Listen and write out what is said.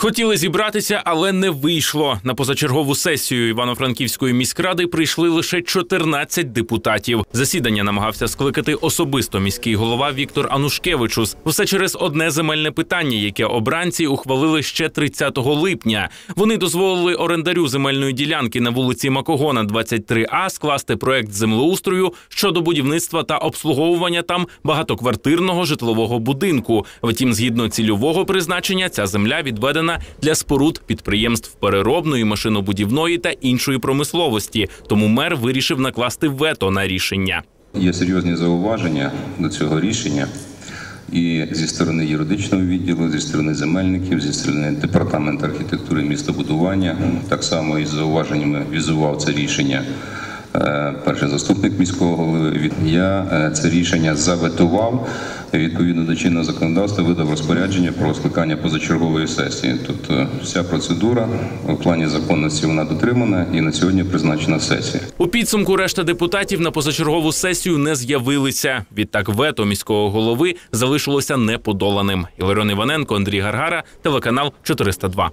Хотіли зібратися, але не вийшло. На позачергову сесію Івано-Франківської міськради прийшли лише 14 депутатів. Засідання намагався скликати особисто міський голова Віктор Анушкевичус. Все через одне земельне питання, яке обранці ухвалили ще 30 липня. Вони дозволили орендарю земельної ділянки на вулиці Макогона, 23А, скласти проект землеустрою щодо будівництва та обслуговування там багатоквартирного житлового будинку. Втім, згідно цільового призначення, ця земля відведена для споруд підприємств переробної, машинобудівної та іншої промисловості. Тому мер вирішив накласти вето на рішення. Є серйозні зауваження до цього рішення. І зі сторони юридичного відділу, зі сторони земельників, зі сторони департаменту архітектури і містобудування, так само із зауваженнями візував це рішення перший заступник міського голови. Я е, це рішення заветував. Відповідно до чинного законодавства видав розпорядження про скликання позачергової сесії. Тобто вся процедура у плані законності вона дотримана і на сьогодні призначена сесія. У підсумку решта депутатів на позачергову сесію не з'явилися. Відтак вето міського голови залишилося неподоланим. Іларіон Іваненко, Андрій Гаргара, телеканал 402.